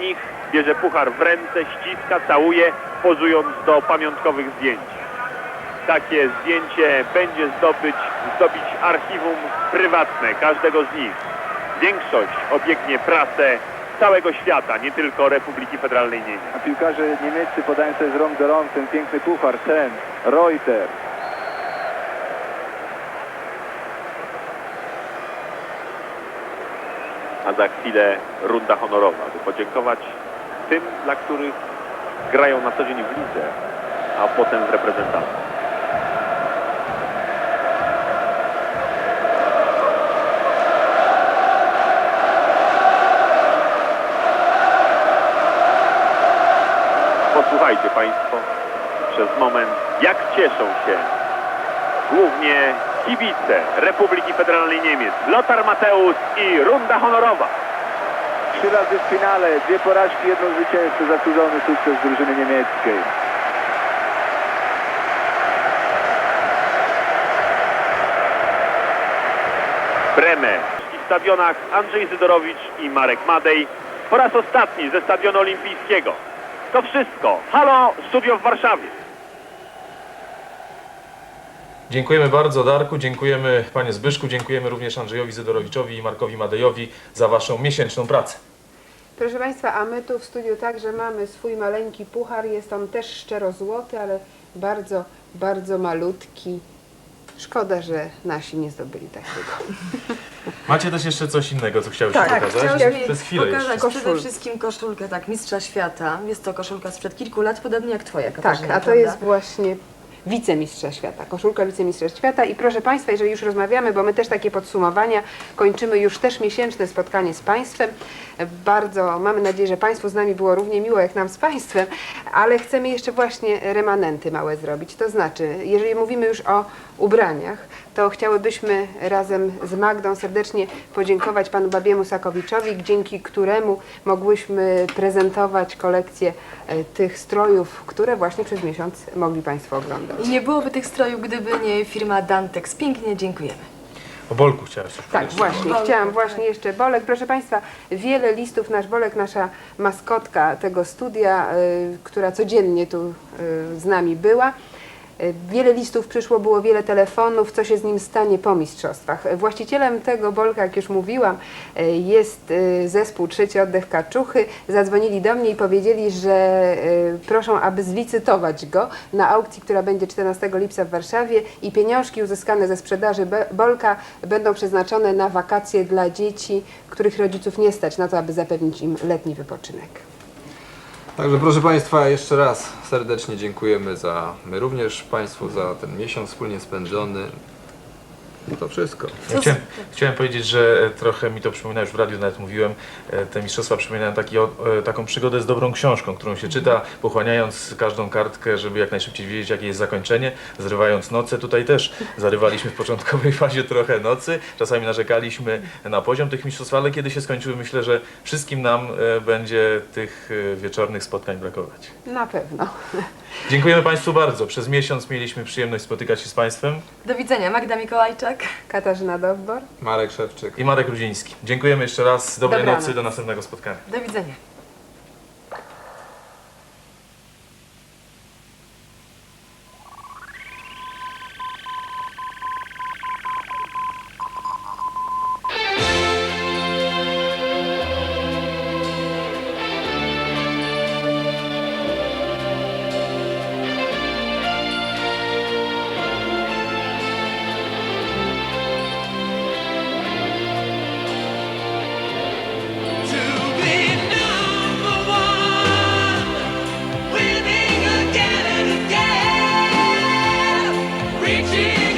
nich bierze puchar w ręce, ściska, całuje, pozując do pamiątkowych zdjęć. Takie zdjęcie będzie zdobyć, zdobić archiwum prywatne każdego z nich. Większość obiegnie prasę całego świata, nie tylko Republiki Federalnej Niemiec. A piłkarze niemieccy podają sobie z rąk do rąk ten piękny puchar, ten, Reuter. A za chwilę runda honorowa, by podziękować tym, dla których grają na co dzień w lidze, a potem w reprezentacji. Posłuchajcie Państwo przez moment, jak cieszą się głównie kibice Republiki Federalnej Niemiec. Lothar Mateusz i runda honorowa. Trzy razy w finale, dwie porażki, jedno zwycięstwo, zasłużony sukces drużyny niemieckiej. Bremę. W stadionach Andrzej Zydorowicz i Marek Madej po raz ostatni ze stadionu olimpijskiego. To wszystko. Halo, studio w Warszawie. Dziękujemy bardzo Darku, dziękujemy panie Zbyszku, dziękujemy również Andrzejowi Zydorowiczowi i Markowi Madejowi za waszą miesięczną pracę. Proszę Państwa, a my tu w studiu także mamy swój maleńki puchar. Jest on też szczero złoty, ale bardzo, bardzo malutki. Szkoda, że nasi nie zdobyli takiego. Macie też jeszcze coś innego, co chciałeś Tak, pokazać? chciałyśmy Przez chwilę pokazać jeszcze. przede wszystkim koszulkę, tak, mistrza świata. Jest to koszulka sprzed kilku lat, podobnie jak twoja, Tak, Katarzyna, a to prawda? jest właśnie wicemistrza świata, koszulka wicemistrza świata. I proszę Państwa, jeżeli już rozmawiamy, bo my też takie podsumowania, kończymy już też miesięczne spotkanie z Państwem. Bardzo mamy nadzieję, że Państwu z nami było równie miło jak nam z Państwem, ale chcemy jeszcze właśnie remanenty małe zrobić. To znaczy, jeżeli mówimy już o ubraniach, to chciałybyśmy razem z Magdą serdecznie podziękować panu Babiemu Sakowiczowi, dzięki któremu mogłyśmy prezentować kolekcję e, tych strojów, które właśnie przez miesiąc mogli Państwo oglądać. I nie byłoby tych strojów, gdyby nie firma Dantex. Pięknie dziękujemy. O Bolku chciałeś coś Tak, powiedzieć. właśnie. Chciałam tak. właśnie jeszcze Bolek. Proszę Państwa, wiele listów, nasz Bolek, nasza maskotka tego studia, y, która codziennie tu y, z nami była. Wiele listów przyszło, było wiele telefonów, co się z nim stanie po mistrzostwach. Właścicielem tego Bolka, jak już mówiłam, y, jest y, zespół Trzeci Oddech Kaczuchy. Zadzwonili do mnie i powiedzieli, że y, proszą, aby zlicytować go na aukcji, która będzie 14 lipca w Warszawie i pieniążki uzyskane ze sprzedaży Bolka będą przeznaczone na wakacje dla dzieci, których rodziców nie stać na to, aby zapewnić im letni wypoczynek. Także proszę Państwa, jeszcze raz serdecznie dziękujemy za, my również Państwu za ten miesiąc wspólnie spędzony. To wszystko. Ja chciałem, chciałem powiedzieć, że e, trochę mi to przypomina, już w radiu nawet mówiłem, e, te mistrzostwa przypominają taki, o- e, taką przygodę z dobrą książką, którą się czyta, pochłaniając każdą kartkę, żeby jak najszybciej wiedzieć, jakie jest zakończenie, zrywając noce. Tutaj też zarywaliśmy w początkowej fazie trochę nocy, czasami narzekaliśmy na poziom tych mistrzostw, ale kiedy się skończyły, myślę, że wszystkim nam będzie tych wieczornych spotkań brakować. Na pewno. Dziękujemy Państwu bardzo. Przez miesiąc mieliśmy przyjemność spotykać się z Państwem Do widzenia. Magda Mikołajczak. Katarzyna Dowbor. Marek Szewczyk. i Marek Rudziński. Dziękujemy jeszcze raz. Dobrej Dobranoc. nocy, do następnego spotkania. Do widzenia. reaching.